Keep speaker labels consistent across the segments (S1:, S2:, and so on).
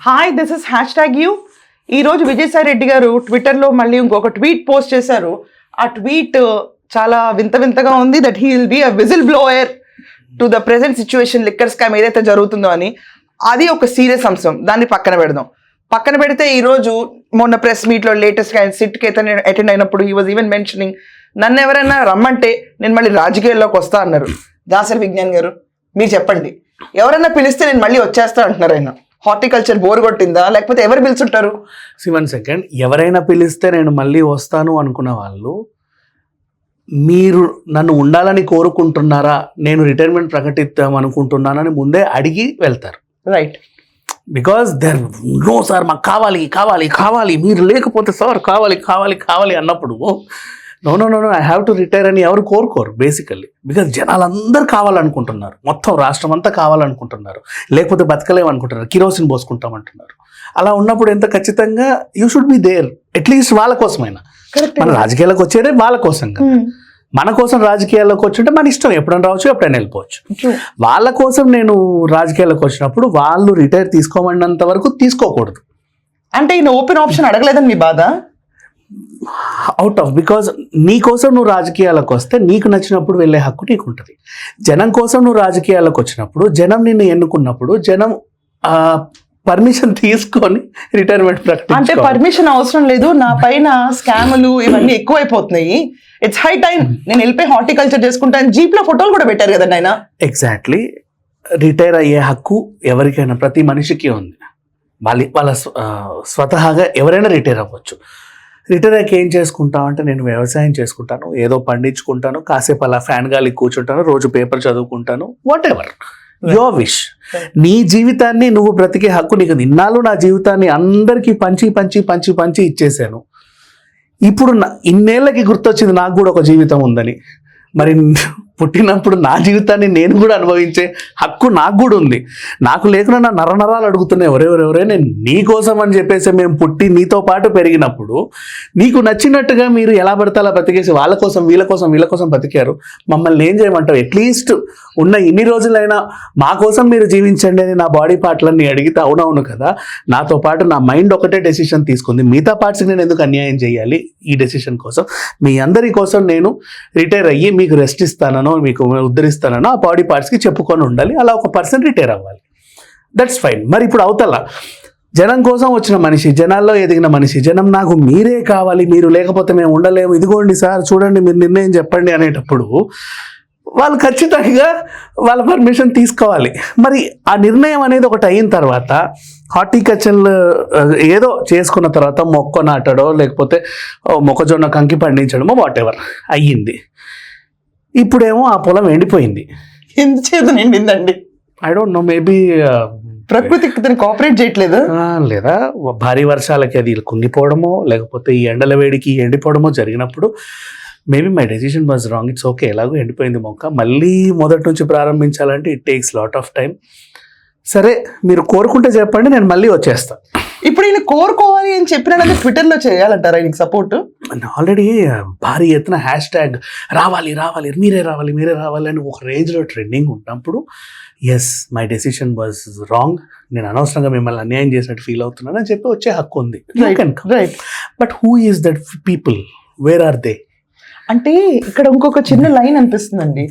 S1: Hi this is hashtag you ఈరోజు విజయసాయి రెడ్డి గారు ట్విట్టర్లో మళ్ళీ ఇంకొక ట్వీట్ పోస్ట్ చేశారు. ఆ ట్వీట్ uh, చాలా వింత వింతగా ఉంది that he will be a whistle blower to the present situation liquor scam ఏదైతే జరుగుతుందో అని. అది ఒక సీరియస్ అంశం. దాన్ని పక్కన పెడదాం. పక్కన పెడితే ఈరోజు మొన్న ప్రెస్ మీట్లో లేటెస్ట్ ఆయన సిట్కి అయితే అటెండ్ అయినప్పుడు ఈ వాజ్ ఈవెన్ మెన్షనింగ్ నన్ను ఎవరైనా రమ్మంటే నేను మళ్ళీ రాజకీయాల్లోకి వస్తా అన్నారు. దాసరి విజ్ఞాన్ గారు మీరు చెప్పండి. ఎవరైనా పిలిస్తే నేను మళ్ళీ వచ్చేస్తా అంటున్నారు ఆయన. హార్టికల్చర్ బోర్ కొట్టిందా? లేకపోతే ఎవరు పిలుచుంటారు?
S2: వన్ సెకండ్ ఎవరైనా పిలిస్తే నేను మళ్ళీ వస్తాను అనుకున్న వాళ్ళు మీరు నన్ను ఉండాలని కోరుకుంటున్నారా? నేను రిటైర్మెంట్ ప్రకటిద్దాం అనుకుంటున్నానని ముందే అడిగి వెళ్తారు.
S1: Right
S2: because there no sir మాకు కావాలి కావాలి కావాలి మీరు లేకపోతే సార్ కావాలి కావాలి కావాలి అన్నప్పుడు no no no no I have to retire అని ఎవరు కోరుకోరు బేసికల్లీ బికాస్ జనాలందరూ కావాలనుకుంటున్నారు. మొత్తం రాష్ట్రం అంతా కావాలనుకుంటున్నారు. లేకపోతే బతకలేమనుకుంటున్నారు. కిరోసిన్ పోసుకుంటామంటున్నారు. అలా ఉన్నప్పుడు ఎంత ఖచ్చితంగా you should be there at least వాళ్ళ కోసమైనా. మన రాజకీయాలకు వచ్చేదే వాళ్ళ కోసం కదా. మన కోసం రాజకీయాల్లోకి వచ్చుంటే మన ఇష్టం ఎప్పుడైనా రావచ్చు ఎప్పుడైనా వెళ్ళిపోవచ్చు. వాళ్ళ కోసం నేను రాజకీయాలకు వచ్చినప్పుడు వాళ్ళు రిటైర్ తీసుకోమన్నంత వరకు తీసుకోకూడదు.
S1: అంటే ఈయన ఓపెన్ ఆప్షన్ అడగలేదని మీ బాధ?
S2: అవుట్ ఆఫ్ బికాజ్ నీ కోసం నువ్వు రాజకీయాలకు వస్తే నీకు నచ్చినప్పుడు వెళ్ళే హక్కు నీకు ఉంటుంది జనం కోసం నువ్వు రాజకీయాలకు వచ్చినప్పుడు జనం నిన్ను ఎన్నుకున్నప్పుడు జనం పర్మిషన్ తీసుకొని రిటైర్మెంట్
S1: అంటే
S2: ప్రకటించుకోవాలి.
S1: పర్మిషన్ అవసరం లేదు. నా పైన స్కాములు ఇవన్నీ ఎక్కువైపోతున్నాయి. ఇట్స్ హై టైం నేను వెళ్ళిపోయి హార్టికల్చర్ చేసుకుంటాను జీప్లో ఫోటోలు కూడా పెట్టారు కదండి ఆయన
S2: ఎగ్జాక్ట్లీ రిటైర్ అయ్యే హక్కు ఎవరికైనా ప్రతి మనిషికి ఉంది. వాళ్ళ వాళ్ళ స్వతహాగా ఎవరైనా రిటైర్ అవ్వచ్చు. రిటైర్ అయ్యాక ఏం చేసుకుంటాం అంటే నేను వ్యవసాయం చేసుకుంటాను ఏదో పండించుకుంటాను కాసేపు అలా ఫ్యాన్ గాలి కూర్చుంటాను రోజు పేపర్ చదువుకుంటాను వాట్ ఎవర్ యువర్ విష్. నీ జీవితాన్ని నువ్వు బ్రతికే హక్కు నీకు ఉంది. ఇన్నాళ్ళు నా జీవితాన్ని అందరికీ పంచి పంచి పంచి పంచి ఇచ్చేసాను ఇప్పుడు నా- ఇన్నేళ్ళకి గుర్తొచ్చింది నాకు కూడా ఒక జీవితం ఉందని. మరి పుట్టినప్పుడు నా జీవితాన్ని నేను కూడా అనుభవించే హక్కు నాకు కూడా ఉంది. నాకు లేకుండా నా నరనరాలు అడుగుతున్నాయి ఎవరెవరెవరే నేను నీకోసం అని చెప్పేసి మేము పుట్టి నీతో పాటు పెరిగినప్పుడు నీకు నచ్చినట్టుగా మీరు ఎలా పడితే అలా బతికేసి వాళ్ళ కోసం వీళ్ళ కోసం వీళ్ళ కోసం బతికారు మమ్మల్ని ఏం చేయమంటావు? అట్లీస్ట్ ఉన్న ఇన్ని రోజులైనా మా కోసం మీరు జీవించండి అని నా బాడీ పార్ట్లన్నీ అడిగితే అవునవును కదా. నాతో పాటు నా మైండ్ ఒకటే డెసిషన్ తీసుకుంది. మిగతా పార్ట్స్కి నేను ఎందుకు అన్యాయం చేయాలి ఈ డెసిషన్ కోసం? మీ అందరి కోసం నేను రిటైర్ అయ్యి మీకు రెస్ట్ నేను మీకు ఉద్ధరిస్తానని ఆ బాడీ పార్ట్స్కి చెప్పుకొని ఉండాలి. అలా ఒక పర్సన్ రిటైర్ అవ్వాలి. దట్స్ ఫైన్ మరి ఇప్పుడు అవతల జనం కోసం వచ్చిన మనిషి జనాల్లో ఎదిగిన మనిషి జనం నాకు మీరే కావాలి మీరు లేకపోతే మేము ఉండలేము. ఇదిగోండి సార్ చూడండి మీరు నిర్ణయం చెప్పండి అనేటప్పుడు వాళ్ళు ఖచ్చితంగా వాళ్ళ పర్మిషన్ తీసుకోవాలి. మరి ఆ నిర్ణయం అనేది ఒకటి అయిన తర్వాత హార్టికల్చర్ ఏదో చేసుకున్న తర్వాత మొక్క నాటడో లేకపోతే మొక్కజొన్న కంకి పండించడమో వాట్ ఎవర్ అయ్యింది. ఇప్పుడేమో ఆ పొలం ఎండిపోయింది.
S1: ఎంత చేత నిండిందండి?
S2: ఐ డోంట్ నో మేబీ
S1: ప్రకృతికి తను కోఆపరేట్ చేయట్లేదు?
S2: లేదా భారీ వర్షాలకి అది కుంగిపోవడమో లేకపోతే ఈ ఎండల వేడికి ఎండిపోవడమో జరిగినప్పుడు maybe my decision was wrong it's okay ఎలాగో ఎండిపోయింది మొక్క. మళ్ళీ మొదటి నుంచి ప్రారంభించాలంటే it takes lot of time సరే మీరు కోరుకుంటే చెప్పండి నేను మళ్ళీ వచ్చేస్తాను
S1: ఇప్పుడు ఈయన కోరుకోవాలి అని చెప్పినట్టు ట్విట్టర్లో చేయాలంటారా ఆయనకి సపోర్ట్
S2: ఆల్రెడీ భారీ ఎత్తున హ్యాష్ ట్యాగ్ రావాలి రావాలి మీరే రావాలి మీరే రావాలి అని ఒక రేంజ్లో ట్రెండింగ్ ఉన్నప్పుడు yes my decision was wrong నేను అనవసరంగా మిమ్మల్ని అన్యాయం చేసినట్టు ఫీల్ అవుతున్నాను అని చెప్పి వచ్చే హక్కు ఉంది.
S1: Right
S2: but who is that people where are they
S1: అంటే ఇక్కడ ఇంకొక చిన్న లైన్ అనిపిస్తుందండి.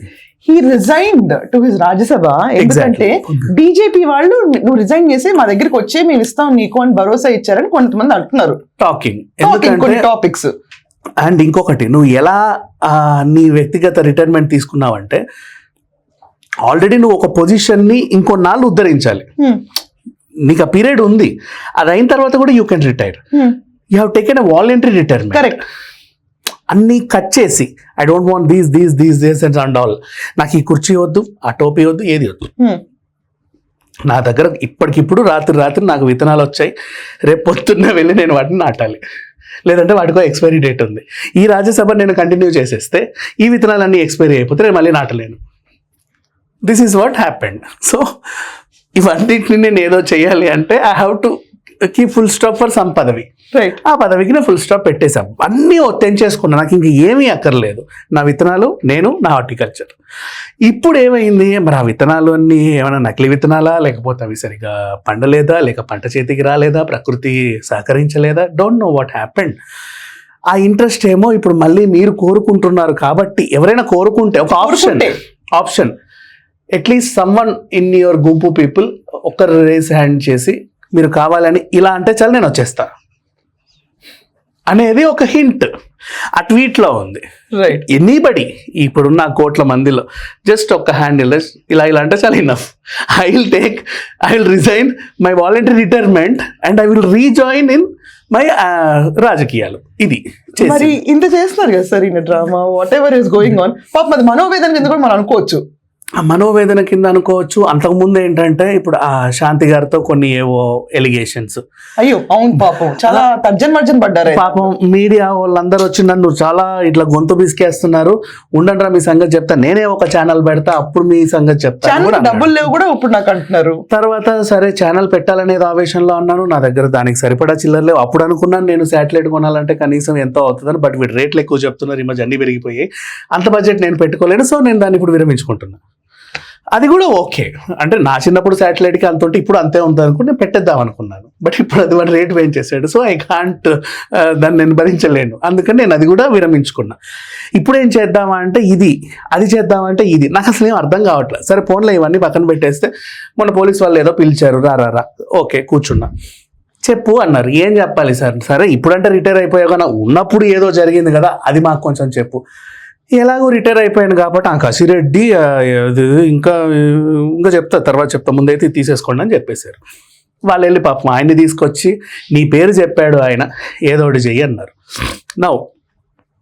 S1: He resigned to his Rajya Sabha. ఎందుకంటే బీజేపీ వాళ్ళు నువ్వు రిజైన్ చేసి మా దగ్గరికి వచ్చే మేము ఇస్తాం నీకు అని భరోసా ఇచ్చారని కొంతమంది అంటున్నారు.
S2: టాకింగ్
S1: టాపిక్స్
S2: అండ్ ఇంకొకటి నువ్వు ఎలా నీ వ్యక్తిగత రిటైర్మెంట్ తీసుకున్నావంటే ఆల్రెడీ నువ్వు ఒక పొజిషన్ని ఇంకొన్నాళ్ళు ఉద్ధరించాలి. నీకు ఆ పీరియడ్ ఉంది. అది అయిన తర్వాత కూడా you can retire you have taken a voluntary retirement
S1: correct
S2: అన్ని కట్ చేసి I don't want these these these these and and all నాకు ఈ కుర్చీ వద్దు ఆ టోపీ వద్దు ఏది వద్దు. నా దగ్గర ఇప్పటికిప్పుడు రాత్రి రాత్రి నాకు విత్తనాలు వచ్చాయి. రేపు పొద్దున్న వెళ్ళి నేను వాటిని నాటాలి. లేదంటే వాటికో ఎక్స్పైరీ డేట్ ఉంది. ఈ రాజ్యసభ నేను కంటిన్యూ చేసేస్తే ఈ విత్తనాలన్నీ ఎక్స్పైరీ అయిపోతే నేను మళ్ళీ నాటలేను. This is what happened so ఇవన్నిటిని నేను ఏదో చేయాలి అంటే ఐ హ్యావ్ టు కి ఫుల్ స్టాప్ ఫర్ సమ్ పదవి.
S1: రైట్
S2: ఆ పదవికి నేను ఫుల్ స్టాప్ పెట్టేశాం. అన్నీ తెంచేసుకున్నా నాకు ఇంక ఏమీ అక్కర్లేదు. నా విత్తనాలు నేను నా హార్టికల్చర్ ఇప్పుడు ఏమైంది? మరి ఆ విత్తనాలు అన్నీ ఏమైనా నకిలీ విత్తనాలా? లేకపోతే అవి సరిగా పండలేదా? లేక పంట చేతికి రాలేదా? ప్రకృతి సహకరించలేదా? డోంట్ నో వాట్ హ్యాపెండ్ ఆ ఇంట్రెస్ట్ ఏమో ఇప్పుడు మళ్ళీ మీరు కోరుకుంటున్నారు కాబట్టి ఎవరైనా కోరుకుంటే ఒక option. Option at least someone in your గుంపు పీపుల్ ఒక్కరు రేస్ హ్యాండ్ చేసి మీరు కావాలని ఇలా అంటే చాలు నేను వచ్చేస్తా. అనేది ఒక హింట్ ఆ ట్వీట్లో ఉంది.
S1: రైట్
S2: ఎనీబడి ఇప్పుడున్న కోట్ల మందిలో జస్ట్ ఒక్క హ్యాండిల్ ఇలా ఇలా అంటే చాలా enough I will take I will resign my voluntary retirement and I will rejoin in my రాజకీయాలు. ఇది చేసి.
S1: మరి ఇంత చేస్తున్నారు కదా సార్ ఈయన drama whatever is going on పాప అది మనోవేదన కింద కూడా మనం అనుకోవచ్చు.
S2: ఆ మనోవేదన కింద అనుకోవచ్చు. అంతకుముందు ఏంటంటే ఇప్పుడు ఆ శాంతి గారితో కొన్ని ఏవో ఎలిగేషన్స్.
S1: అయ్యో అవును పాపం. చాలా తర్జన్ మర్జన్ పడ్డారు.
S2: పాపం మీడియా వాళ్ళందరూ వచ్చి నన్ను చాలా ఇట్లా గొంతు బిసికేస్తున్నారు. ఉండండి మీ సంగతి చెప్తా. నేనే ఒక ఛానల్ పెడతా అప్పుడు మీ సంగతి చెప్తా అని
S1: ఛానల్
S2: కూడా అన్నాడు.
S1: డబ్బులు లేవు కూడా ఇప్పుడు నాకు అంటున్నారు.
S2: తర్వాత సరే ఛానల్ పెట్టాలనేది ఆవేశంలో అన్నాను. నా దగ్గర దానికి సరిపడా చిల్లర లేవు. అప్పుడు అనుకున్నాను నేను శాటిలైట్ కొనాలంటే కనీసం ఎంతో అవుతుందని బట్ వీడు రేట్లు ఎక్కువ చెప్తున్నారు. ఈ మధ్య అన్ని పెరిగిపోయాయి. అంత బడ్జెట్ నేను పెట్టుకోలేను. సో నేను దాన్ని ఇప్పుడు విరమించుకుంటున్నా. అది కూడా ఓకే. అంటే నా చిన్నప్పుడు శాటిలైట్కి అంత ఉంటే ఇప్పుడు అంతే ఉంది అనుకుంటే పెట్టేద్దాం అనుకున్నాను. బట్ ఇప్పుడు అది వాడు రేట్ పెంచేసాడు సో ఐ కాంట్ uh, దాన్ని నేను భరించలేను. అందుకని నేను అది కూడా విరమించుకున్నా. ఇప్పుడు ఏం చేద్దామా అంటే ఇది. అది చేద్దామంటే ఇది. నాకు అసలు ఏం అర్థం కావట్లేదు. సరే ఫోన్లో ఇవన్నీ పక్కన పెట్టేస్తే మొన్న పోలీస్ వాళ్ళు ఏదో పిలిచారు. రా రా రా. ఓకే కూర్చున్నా. చెప్పు అన్నారు. ఏం చెప్పాలి సార్? సరే ఇప్పుడంటే రిటైర్ అయిపోయావు కానీ ఉన్నప్పుడు ఏదో జరిగింది కదా. అది మాకు కొంచెం చెప్పు. ఎలాగో రిటైర్ అయిపోయాను కాబట్టి ఆ కసిరెడ్డి ఇంకా ఇంకా చెప్తా తర్వాత చెప్తా ముందైతే తీసేసుకోండి అని చెప్పేశారు. వాళ్ళు వెళ్ళి పాపం ఆయన్ని తీసుకొచ్చి నీ పేరు చెప్పాడు ఆయన ఏదో ఒకటి చెయ్యి అన్నారు. నౌ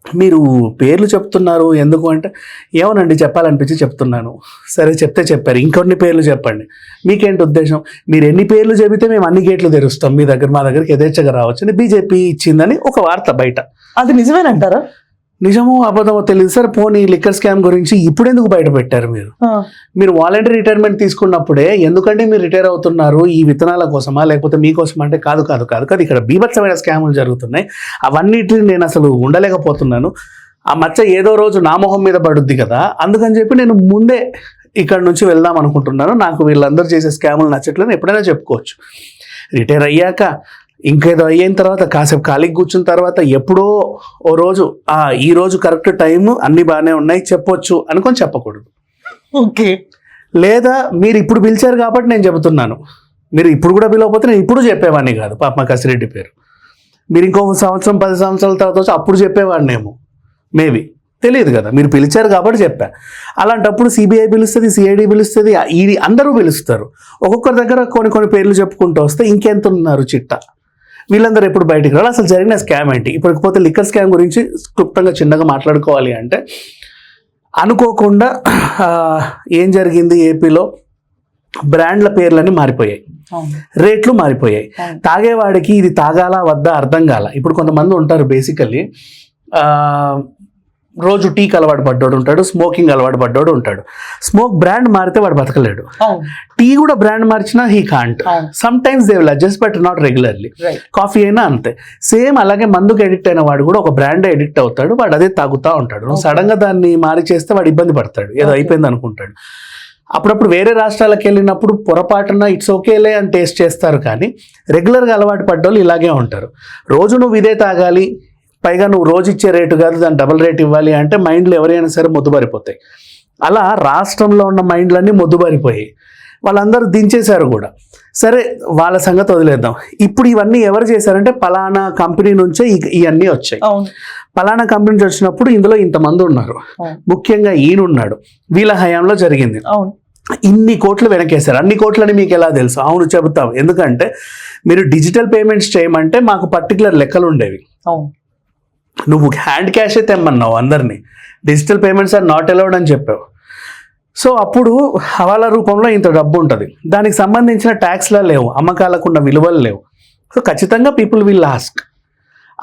S2: మీరు పేర్లు చెప్తున్నారు ఎందుకు అంటే ఏమోనండి చెప్పాలనిపించి చెప్తున్నాను. సరే చెప్తే చెప్పారు ఇంకొన్ని పేర్లు చెప్పండి. మీకేంటి ఉద్దేశం? మీరు ఎన్ని పేర్లు చెబితే మేము అన్ని గేట్లు తెరుస్తాం మీ దగ్గర మా దగ్గరికి యథేచ్ఛగా రావచ్చు అని బీజేపీ ఇచ్చిందని ఒక వార్త బయట.
S1: అది నిజమేనంటారా?
S2: నిజమో అబద్ధమో తెలియదు సార్. పోనీ లిక్కర్ స్కామ్ గురించి ఇప్పుడు ఎందుకు బయట పెట్టారు మీరు మీరు వాలంటరీ రిటైర్మెంట్ తీసుకున్నప్పుడే ఎందుకంటే మీరు రిటైర్ అవుతున్నారు ఈ విత్తనాల కోసమా లేకపోతే మీకోసం అంటే కాదు కాదు కాదు కాదు. ఇక్కడ బీభత్సమైన స్కాములు జరుగుతున్నాయి. అవన్నిటిని నేను అసలు ఉండలేకపోతున్నాను. ఆ మచ్చ ఏదో రోజు నా మొహం మీద పడుద్ది కదా. అందుకని చెప్పి నేను ముందే ఇక్కడ నుంచి వెళ్దాం అనుకుంటున్నాను. నాకు వీళ్ళందరూ చేసే స్కాములు నచ్చట్లేదు. ఎప్పుడైనా చెప్పుకోవచ్చు. రిటైర్ అయ్యాక ఇంకేదో అయిన తర్వాత కాసేపు ఖాళీకి కూర్చున్న తర్వాత ఎప్పుడో ఓ రోజు ఆ ఈ రోజు కరెక్ట్ టైం అన్ని బాగానే ఉన్నాయి చెప్పొచ్చు అనుకొని చెప్పకూడదు.
S1: ఓకే.
S2: లేదా మీరు ఇప్పుడు పిలిచారు కాబట్టి నేను చెబుతున్నాను. మీరు ఇప్పుడు కూడా పిలవకపోతే నేను ఇప్పుడు చెప్పేవాడిని కాదు పాప కసిరెడ్డి పేరు. మీరు ఇంకో సంవత్సరం పది సంవత్సరాల తర్వాత వచ్చి అప్పుడు చెప్పేవాడినేమో. మేబీ. తెలియదు కదా మీరు పిలిచారు కాబట్టి చెప్పా. అలాంటప్పుడు సిబిఐ పిలుస్తుంది సిఐడి పిలుస్తుంది ఈడీ అందరూ పిలుస్తారు. ఒక్కొక్కరి దగ్గర కొన్ని కొన్ని పేర్లు చెప్పుకుంటూ వస్తే ఇంకెంత ఉన్నారు చిట్ట? వీళ్ళందరూ ఎప్పుడు బయటికి రావాలి అసలు జరిగిన స్కామ్ ఏంటి? ఇప్పటికపోతే లిక్కర్ స్కామ్ గురించి క్లుప్తంగా చిన్నగా మాట్లాడుకోవాలి అంటే అనుకోకుండా ఏం జరిగింది ఏపీలో? బ్రాండ్ల పేర్లన్నీ మారిపోయాయి. రేట్లు మారిపోయాయి. తాగేవాడికి ఇది తాగాలా వద్దా అర్థం కాల. ఇప్పుడు కొంతమంది ఉంటారు బేసికల్లీ రోజు టీకి అలవాటు పడ్డోడు ఉంటాడు స్మోకింగ్ అలవాటు పడ్డోడు ఉంటాడు. స్మోక్ బ్రాండ్ మారితే వాడు బతకలేడు. టీ కూడా బ్రాండ్ మార్చినా he can't. Sometimes they will adjust but not regularly coffee అయినా అంతే. సేమ్ అలాగే మందుకు ఎడిక్ట్ అయిన వాడు కూడా ఒక బ్రాండ్ ఎడిక్ట్ అవుతాడు వాడు అదే తాగుతూ ఉంటాడు. సడన్గా దాన్ని మారి చేస్తే వాడు ఇబ్బంది పడతాడు. ఏదో. అయిపోయింది అనుకుంటాడు. అప్పుడప్పుడు వేరే రాష్ట్రాలకు వెళ్ళినప్పుడు పొరపాటున ఇట్స్ ఓకేలే అని టేస్ట్ చేస్తారు కానీ రెగ్యులర్గా అలవాటు పడ్డోళ్ళు ఇలాగే ఉంటారు. రోజు నువ్వు ఇదే తాగాలి పైగా నువ్వు రోజు ఇచ్చే రేటు కాదు దాని డబుల్ రేట్ ఇవ్వాలి అంటే మైండ్లు ఎవరైనా సరే మొద్దుబారిపోతాయి. అలా రాష్ట్రంలో ఉన్న మైండ్లన్నీ మొద్దుబారిపోయాయి వాళ్ళందరూ దించేశారు కూడా. సరే వాళ్ళ సంగతి వదిలేద్దాం. ఇప్పుడు ఇవన్నీ ఎవరు చేశారంటే పలానా కంపెనీ నుంచే ఇవన్నీ వచ్చాయి. పలానా కంపెనీ నుంచి వచ్చినప్పుడు ఇందులో ఇంతమంది ఉన్నారు. ముఖ్యంగా ఈయన ఉన్నాడు వీళ్ళ హయాంలో జరిగింది.
S1: అవును.
S2: ఇన్ని కోట్లు వెనకేశారు. అన్ని కోట్లని మీకు ఎలా తెలుసు? అవును చెబుతాం. ఎందుకంటే మీరు డిజిటల్ పేమెంట్స్ చేయమంటే మాకు పర్టికులర్ లెక్కలు ఉండేవి.
S1: అవును.
S2: నువ్వు హ్యాండ్ క్యాషే తెమ్మన్నావు అందరినీ. Digital payments are not allowed అని చెప్పావు. సో అప్పుడు హవాలా రూపంలో ఇంత డబ్బు ఉంటుంది. దానికి సంబంధించిన ట్యాక్స్లా లేవు. అమ్మకాలకు ఉన్న విలువలు లేవు. సో ఖచ్చితంగా పీపుల్ విల్ ఆస్క్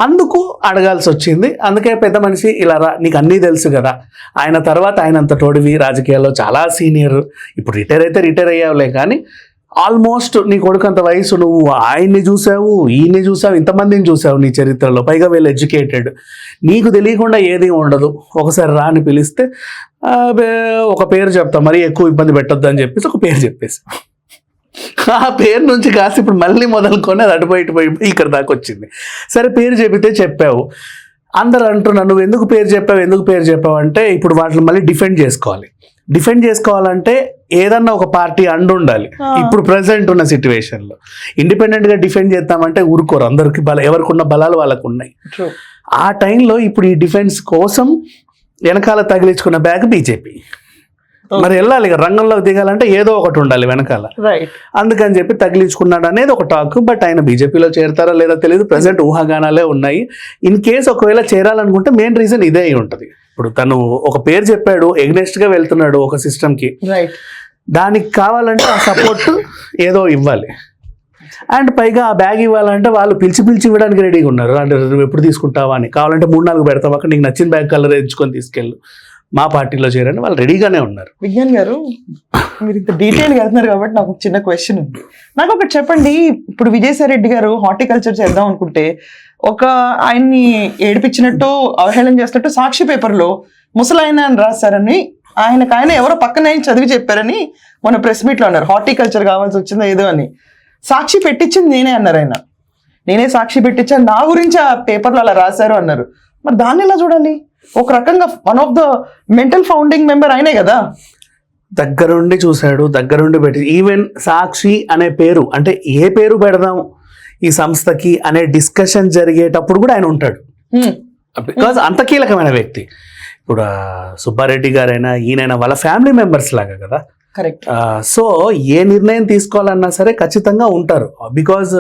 S2: అందుకు అడగాల్సి వచ్చింది. అందుకే పెద్ద మనిషి ఇలా రా నీకు అన్నీ తెలుసు కదా. ఆయన తర్వాత ఆయన అంత తోడివి. రాజకీయాల్లో చాలా సీనియర్. ఇప్పుడు రిటైర్ అయితే రిటైర్ అయ్యావులే కానీ ఆల్మోస్ట్ నీ కొడుకంత వయసు నువ్వు ఆయన్ని చూసావు ఈయన్ని చూసావు ఇంతమందిని చూసావు నీ చరిత్రలో. పైగా వీళ్ళు ఎడ్యుకేటెడ్. నీకు తెలియకుండా ఏది ఉండదు. ఒకసారి రాని పిలిస్తే ఒక పేరు చెప్తా. మరి ఎక్కువ ఇబ్బంది పెట్టొద్దు అని చెప్పేసి ఒక పేరు చెప్పేసి ఆ పేరు నుంచి కాస్త ఇప్పుడు మళ్ళీ మొదలుకొని అది అటుపోయి ఇటుపోయి ఇక్కడ దాకా వచ్చింది. సరే పేరు చెబితే చెప్పావు. అందరు అంటున్నారు నువ్వు ఎందుకు పేరు చెప్పావు? ఎందుకు పేరు చెప్పావు? అంటే ఇప్పుడు వాటిని మళ్ళీ డిఫెండ్ చేసుకోవాలి. డిఫెండ్ చేసుకోవాలంటే ఏదన్నా ఒక పార్టీ అండు ఉండాలి. ఇప్పుడు ప్రెసెంట్ ఉన్న సిచ్యువేషన్లో. ఇండిపెండెంట్గా డిఫెండ్ చేద్దామంటే ఊరుకోరు. అందరికి బల ఎవరికి ఉన్న బలాలు వాళ్ళకు ఉన్నాయి ఆ టైంలో ఇప్పుడు ఈ డిఫెన్స్ కోసం వెనకాల తగిలించుకున్న బ్యాగ్ బీజేపీ మరి వెళ్ళాలి రంగంలోకి దిగాలంటే ఏదో ఒకటి ఉండాలి వెనకాల. అందుకని చెప్పి తగిలించుకున్నాడు అనేది ఒక టాక్ బట్ ఆయన బీజేపీలో చేరతారా లేదా తెలియదు ప్రజెంట్ ఊహాగానాలే ఉన్నాయి. ఇన్ కేస్ ఒకవేళ చేరాలనుకుంటే మెయిన్ రీజన్ ఇదే అయి ఉంటుంది. ఇప్పుడు తను ఒక పేరు చెప్పాడు ఎగ్నెస్ట్గా వెళ్తున్నాడు ఒక సిస్టమ్కి.
S1: రైట్
S2: దానికి కావాలంటే ఆ సపోర్ట్ ఏదో ఇవ్వాలి. అండ్ పైగా ఆ బ్యాగ్ ఇవ్వాలంటే వాళ్ళు పిలిచి పిలిచి ఇవ్వడానికి రెడీగా ఉన్నారు. అంటే నువ్వు ఎప్పుడు తీసుకుంటావా అని. కావాలంటే మూడు నాలుగు పెడతావు అక్కడ నీకు నచ్చిన బ్యాగ్ కలర్ ఎంచుకొని తీసుకెళ్ళు. మా పార్టీలో చేరని వాళ్ళు రెడీగానే ఉన్నారు.
S1: విజ్ఞాన్ గారు మీరు ఇంత డీటెయిల్గా వెళ్తున్నారు కాబట్టి నాకు ఒక చిన్న క్వశ్చన్ ఉంది. నాకు ఒకటి చెప్పండి. ఇప్పుడు విజయసాయిరెడ్డి గారు హార్టికల్చర్ చేద్దాం అనుకుంటే ఒక ఆయన్ని ఏడిపించినట్టు అవహేళన చేస్తున్నట్టు సాక్షి పేపర్లో ముసలాయన అని రాశారని ఆయనకు ఆయన ఎవరో పక్కన ఆయన చదివి చెప్పారని మన ప్రెస్ మీట్లో అన్నారు. హార్టికల్చర్ కావాల్సి వచ్చిందో ఏదో అని. సాక్షి పెట్టించింది నేనే అన్నారు ఆయన. నేనే సాక్షి పెట్టించాను. నా గురించి ఆ పేపర్లో అలా రాశారు అన్నారు. మరి దాన్ని ఎలా చూడాలి? ఒక రకంగా one of the mental founding member ఆయనే కదా.
S2: దగ్గరుండి చూశాడు దగ్గరుండి పెట్టి ఈవెన్ సాక్షి అనే పేరు అంటే ఏ పేరు పెడదాం ఈ సంస్థకి అనే డిస్కషన్ జరిగేటప్పుడు కూడా ఆయన ఉంటాడు. బికాజ్ అంత కీలకమైన వ్యక్తి. ఇప్పుడు సుబ్బారెడ్డి గారైనా ఈయనైనా వాళ్ళ ఫ్యామిలీ మెంబర్స్ లాగా కదా?
S1: కరెక్ట్.
S2: సో ఏ నిర్ణయం తీసుకోవాలన్నా సరే ఖచ్చితంగా ఉంటారు. బికాజ్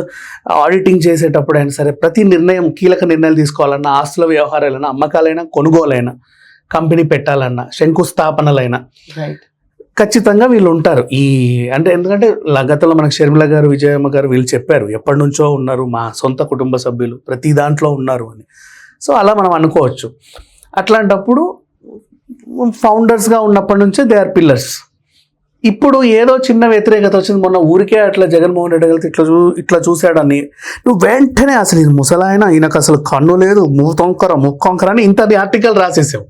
S2: ఆడిటింగ్ చేసేటప్పుడు అయినా సరే ప్రతి నిర్ణయం కీలక నిర్ణయాలు తీసుకోవాలన్నా ఆస్తుల వ్యవహారాలైనా అమ్మకాలైనా కొనుగోలైనా కంపెనీ పెట్టాలన్నా శంకుస్థాపనలైనా ఖచ్చితంగా వీళ్ళు ఉంటారు. ఈ అంటే ఎందుకంటే గతంలో మనకు షర్మిల గారు విజయమ్మ గారు వీళ్ళు చెప్పారు ఎప్పటి నుంచో ఉన్నారు మా సొంత కుటుంబ సభ్యులు ప్రతి దాంట్లో ఉన్నారు అని. సో అలా మనం అనుకోవచ్చు. అట్లాంటప్పుడు ఫౌండర్స్గా ఉన్నప్పటి నుంచే దే ఆర్ పిల్లర్స్ ఇప్పుడు ఏదో చిన్న వ్యతిరేకత వచ్చింది. మొన్న ఊరికే అట్లా జగన్మోహన్ రెడ్డి గారు ఇట్లా చూ ఇట్లా చూశాడని. నువ్వు వెంటనే అసలు ఇది ముసలాయన ఈయనకు అసలు కన్ను లేదు మూతొంకర ముక్కొంకర అని ఇంత ఆర్టికల్ రాసేసావు.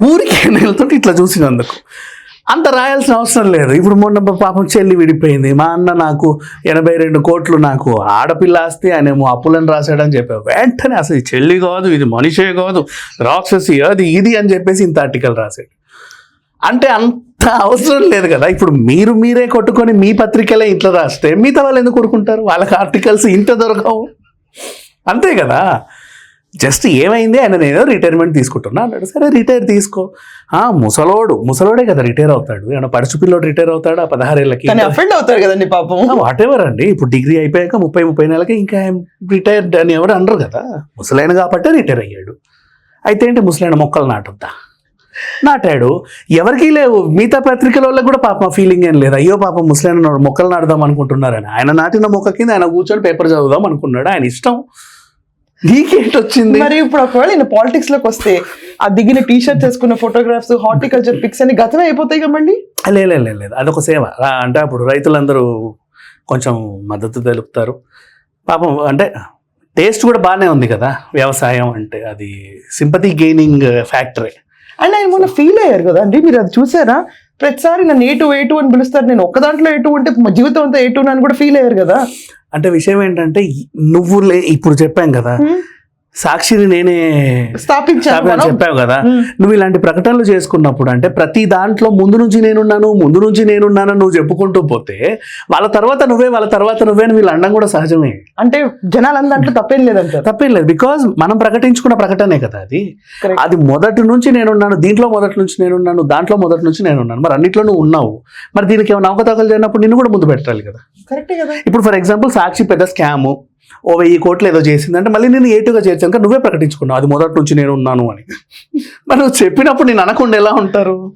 S2: ఊరికే వెళ్తుంటే ఇట్లా చూసినందుకు. అంత రాయాల్సిన అవసరం లేదు. ఇప్పుడు మొన్న పాపం చెల్లి విడిపోయింది. మా అన్న నాకు ఎనభై రెండు కోట్లు నాకు ఆడపిల్ల ఆస్తి ఆయనేమో అప్పులను రాశాడని చెప్పావు వెంటనే అసలు ఇది చెల్లి కాదు ఇది మనిషే కాదు రాక్షసి అది ఇది అని చెప్పేసి ఇంత ఆర్టికల్ రాశాడు. అంటే అంత అవసరం లేదు కదా. ఇప్పుడు మీరు మీరే కొట్టుకొని మీ పత్రికలే ఇట్లా రాస్తే మిగతా వాళ్ళు ఎందుకు కొడుకుంటారు? వాళ్ళకి ఆర్టికల్స్ ఇంత దొరకవు. అంతే కదా. జస్ట్ ఏమైంది ఆయన నేను రిటైర్మెంట్ తీసుకుంటున్నా. అన్నాడు సరే రిటైర్ తీసుకో. ఆ ముసలోడు ముసలోడే కదా రిటైర్ అవుతాడు. ఏమన్నా పడుచు పిల్లోడు రిటైర్ అవుతాడు? ఆ పదహారేళ్ళకి
S1: అఫెండ్ అవుతారు కదండి పాపం.
S2: వాట్ ఎవర్ అండి. ఇప్పుడు డిగ్రీ అయిపోయాక ముప్పై ముప్పై నెలలకి ఇంకా రిటైర్డ్ అని ఎవరు అనరు కదా. ముసలైన కాబట్టే రిటైర్ అయ్యాడు. అయితే ఏంటి ముసలైన మొక్కలు నాటుద్దా? నాటాడు. ఎవరికీ లేవు. మిగతా పత్రికల వాళ్ళకి కూడా పాపం ఫీలింగ్ ఏం లేదు. అయ్యో పాపం ముసలైన మొక్కలు నాటుదాం అనుకుంటున్నారని. ఆయన నాటిన మొక్క కింద ఆయన కూర్చొని పేపర్ చదువుదాం అనుకున్నాడు. ఆయన ఇష్టం. నీకేంటి వచ్చింది
S1: మరి ఇప్పుడు ఒకవేళ ఈయన పాలిటిక్స్లోకి వస్తే ఆ దిగిన టీ షర్ట్ చేసుకున్న ఫోటోగ్రాఫ్స్ హార్టికల్చర్ పిక్స్ అన్ని గతమే అయిపోతాయి కదా మళ్ళీ?
S2: లే లే, లే, లేదు. అదొక సేవ. అంటే అప్పుడు రైతులందరూ కొంచెం మద్దతు తెలుపుతారు. పాపం అంటే టేస్ట్ కూడా బాగానే ఉంది కదా. వ్యవసాయం అంటే అది సింపతి గెయినింగ్ ఫ్యాక్టరీ
S1: అండ్ ఆయన మొన్న ఫీల్ అయ్యారు కదా. అండి మీరు అది చూసారా? ప్రతిసారి నన్ను ఏ టూ ఏ టూ అని పిలుస్తారు. నేను ఒక్క దాంట్లో ఏ టూ అంటే మా జీవితం అంతా ఏ టూ అని కూడా ఫీల్ అయ్యారు కదా.
S2: అంటే విషయం ఏంటంటే నువ్వు లే ఇప్పుడు చెప్పాం కదా సాక్షిని నేనే
S1: స్థాపించాను.
S2: చెప్పావు కదా. నువ్వు ఇలాంటి ప్రకటనలు చేసుకున్నప్పుడు అంటే ప్రతి దాంట్లో ముందు నుంచి నేనున్నాను ముందు నుంచి నేనున్నాను నువ్వు చెప్పుకుంటూ పోతే వాళ్ళ తర్వాత నువ్వే వాళ్ళ తర్వాత నువ్వే వీళ్ళు అనడం కూడా సహజమే.
S1: అంటే జనాలు దాంట్లో తప్పేం లేదంటారు.
S2: తప్పేం లేదు. బికాజ్ మనం ప్రకటించుకున్న ప్రకటనే కదా అది. అది మొదటి నుంచి నేనున్నాను దీంట్లో మొదటి నుంచి నేనున్నాను దాంట్లో మొదటి నుంచి నేనున్నాను. మరి అన్నిట్లో నువ్వు ఉన్నావు. మరి దీనికి ఏమైనా అవకతవకలు జరిగినప్పుడు నిన్ను కూడా ముందు పెట్టాలి కదా.
S1: కరెక్టే కదా.
S2: ఇప్పుడు ఫర్ ఎగ్జాంపుల్ సాక్షి పెద్ద స్కామ్ ఓ వెయ్యి కోట్లు ఏదో చేసిందంటే మళ్ళీ నేను ఏటుగా చేర్చాను. కానీ నువ్వే ప్రకటించుకున్నావు. అది మొదటి నుంచి నేను ఉన్నాను అని. మరి చెప్పినప్పుడు నేను అనకుండా ఎలా ఉంటారు?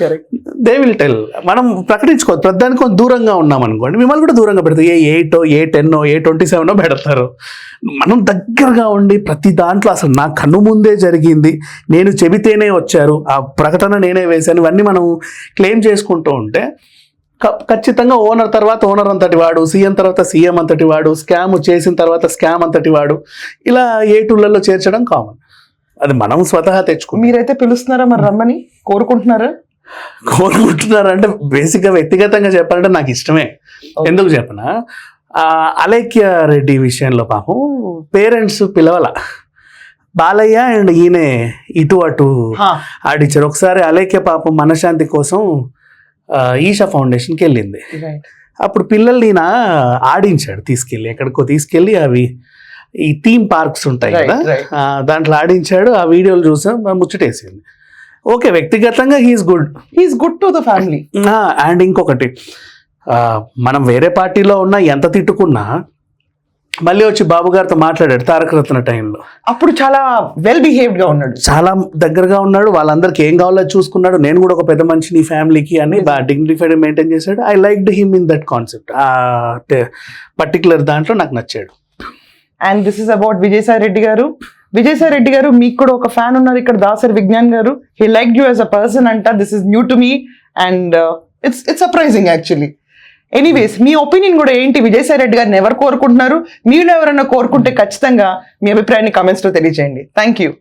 S1: కరెక్ట్
S2: దే విల్ టెల్ మనం ప్రకటించుకోవద్దు. ప్రధానికి కొంచెం దూరంగా ఉన్నాం అనుకోండి. మిమ్మల్ని కూడా దూరంగా పెడతారు. A eight A ten A twenty seven పెడతారు. మనం దగ్గరగా ఉండి ప్రతి దాంట్లో అసలు నా కన్ను ముందే జరిగింది. నేను చెబితేనే వచ్చారు. ఆ ప్రకటన నేనే వేశాను. ఇవన్నీ మనం క్లెయిమ్ చేసుకుంటూ ఉంటే ఖచ్చితంగా ఓనర్ తర్వాత ఓనర్ అంతటి వాడు సీఎం తర్వాత సీఎం అంతటి వాడు స్కామ్ చేసిన తర్వాత స్కామ్ అంతటి వాడు. ఇలా ఏటులలో చేర్చడం కామన్. అది మనం స్వతహా తెచ్చుకున్నాం
S1: మీరైతే పిలుస్తున్నారా మరి రమ్మని? కోరుకుంటున్నారా?
S2: కోరుకుంటున్నారంటే బేసిక్గా వ్యక్తిగతంగా చెప్పాలంటే నాకు ఇష్టమే. ఎందుకు చెప్పనా? ఆ, అలేఖ్య రెడ్డి విషయంలో పాపం పేరెంట్స్ పిలవల. బాలయ్య అండ్ ఈయనే ఇటు అటు ఆడిచ్చారు. ఒకసారి అలేఖ్య పాపం మనశాంతి కోసం ఈషా ఫౌండేషన్కి వెళ్ళింది. అప్పుడు పిల్లల్ని నా ఆడించాడు తీసుకెళ్ళి ఎక్కడికో తీసుకెళ్ళి అవి ఈ థీమ్ పార్క్స్ ఉంటాయి కదా దాంట్లో ఆడించాడు ఆ వీడియోలు చూసాం ముచ్చటేసింది. ఓకే వ్యక్తిగతంగా he's good
S1: he's good to the family
S2: and ఇంకొకటి మనం వేరే పార్టీలో ఉన్నా ఎంత తిట్టుకున్నా మళ్ళీ వచ్చి బాబు గారితో మాట్లాడాడు తారక రత్న టైంలో.
S1: అప్పుడు చాలా వెల్ బిహేవ్డ్గా ఉన్నాడు.
S2: చాలా దగ్గరగా ఉన్నాడు. వాళ్ళందరికీ ఏం కావాలో చూసుకున్నాడు. నేను కూడా ఒక పెద్ద మనిషిని ఫ్యామిలీకి అని డిగ్నిఫైడ్ మెయింటైన్ చేశాడు. I like him in that concept ఆ పర్టికులర్ దాంట్లో నాకు నచ్చాడు.
S1: And this is about Vijayasai Reddy గారు. విజయసాయి రెడ్డి గారు మీకు కూడా ఒక ఫ్యాన్ ఉన్నారు ఇక్కడ దాసరి విజ్ఞాన్ గారు. He like you as a person అంట. This is new to me and it's it's surprising actually anyways me opinion కూడా ఏంటి? విజయసాయి రెడ్డి గారిని ఎవరు కోరుకుంటున్నారు? మీరు ఎవరైనా కోరుకుంటే ఖచ్చితంగా మీ అభిప్రాయాన్ని కామెంట్స్లో తెలియజేయండి. Thank you